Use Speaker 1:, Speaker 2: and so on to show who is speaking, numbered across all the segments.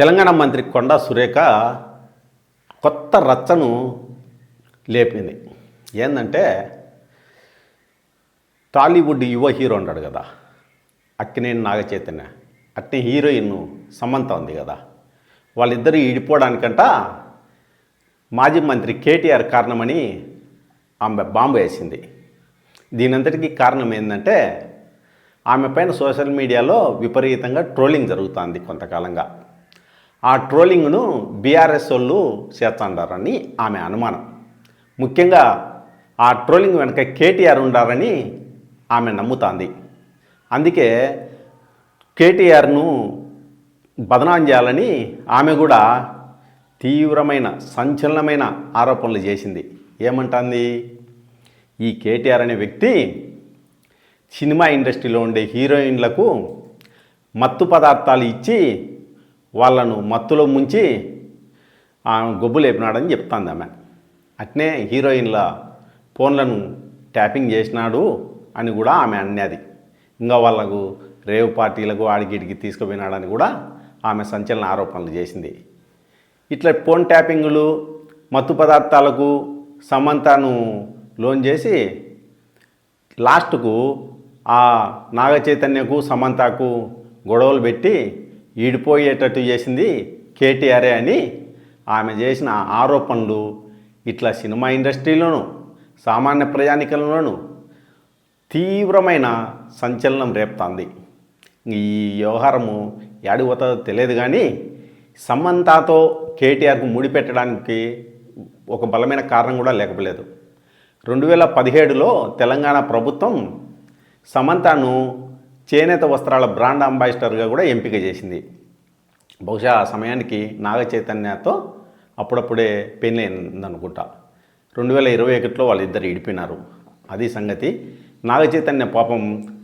Speaker 1: తెలంగాణ మంత్రి కొండా సురేఖ కొత్త రచ్చను లేపింది. ఏంటంటే టాలీవుడ్ యువ హీరో ఉంటాడు కదా అక్కినేని నాగచైతన్య. అట్నే హీరోయిన్ సమంత ఉంది కదా. వాళ్ళిద్దరూ ఇడిపోవడానికంట మాజీ మంత్రి కేటీఆర్ కారణమని ఆమె బాంబు వేసింది. దీనంతటికీ కారణం ఏంటంటే ఆమె పైన సోషల్ మీడియాలో విపరీతంగా ట్రోలింగ్ జరుగుతుంది కొంతకాలంగా. ఆ ట్రోలింగ్ను బీఆర్ఎస్ వాళ్ళు చేస్తుండారని ఆమె అనుమానం. ముఖ్యంగా ఆ ట్రోలింగ్ వెనక కేటీఆర్ ఉండారని ఆమె నమ్ముతాంది. అందుకే కేటీఆర్ను బదనాం చేయాలని ఆమె కూడా తీవ్రమైన సంచలనమైన ఆరోపణలు చేసింది. ఏమంటుంది? ఈ కేటీఆర్ అనే వ్యక్తి సినిమా ఇండస్ట్రీలో ఉండే హీరోయిన్లకు మత్తు పదార్థాలు ఇచ్చి వాళ్ళను మత్తులో ముంచి ఆమె గొబ్బు లేపినాడని చెప్తాంది ఆమె. అట్నే హీరోయిన్ల ఫోన్లను ట్యాపింగ్ చేసినాడు అని కూడా ఆమె అన్నది. ఇంకా వాళ్ళకు రేవ్ పార్టీలకు ఆడిగిడికి తీసుకుపోయినాడని కూడా ఆమె సంచలన ఆరోపణలు చేసింది. ఇట్లా ఫోన్ ట్యాపింగులు మత్తు పదార్థాలకు సమంతను లోన్ చేసి లాస్ట్కు ఆ నాగ చైతన్యకు సమంతకు గొడవలు పెట్టి ఈడిపోయేటట్టు చేసింది కేటీఆరే అని ఆమె చేసిన ఆరోపణలు ఇట్లా సినిమా ఇండస్ట్రీలోనూ సామాన్య ప్రయాణికులలోనూ తీవ్రమైన సంచలనం రేపుతుంది. ఈ వ్యవహారము ఏడిపోతుందో తెలియదు కానీ సమంతాతో కేటీఆర్కు ముడిపెట్టడానికి ఒక బలమైన కారణం కూడా లేకపోలేదు. రెండు వేల పదిహేడులో తెలంగాణ ప్రభుత్వం సమంతను చేనేత వస్త్రాల బ్రాండ్ అంబాసిడర్గా కూడా ఎంపిక చేసింది. బహుశా ఆ సమయానికి నాగ చైతన్యతో అప్పుడప్పుడే పెళ్ళైందనుకుంటా రెండు వేల ఇరవై ఒకటిలో వాళ్ళిద్దరు ఇడిపినారు. అది సంగతి. నాగ చైతన్య పాపం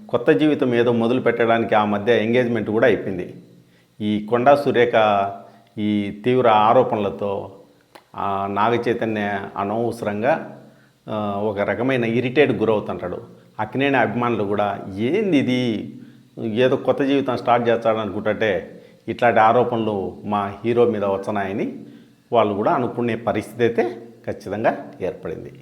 Speaker 1: కొత్త జీవితం ఏదో మొదలు పెట్టడానికి ఆ మధ్య ఎంగేజ్మెంట్ కూడా అయిపోయింది. ఈ కొండా సురేఖ ఈ తీవ్ర ఆరోపణలతో నాగ చైతన్య అనవసరంగా ఒక రకమైన ఇరిటేట్ గురవుతుంటాడు. అక్కినేని అభిమానులు కూడా ఏంది ఇది ఏదో కొత్త జీవితం స్టార్ట్ చేస్తాడు అనుకుంటే ఇట్లాంటి ఆరోపణలు మా హీరో మీద వచ్చనాయని వాళ్ళు కూడా అనుకునే పరిస్థితి అయితే ఖచ్చితంగా ఏర్పడింది.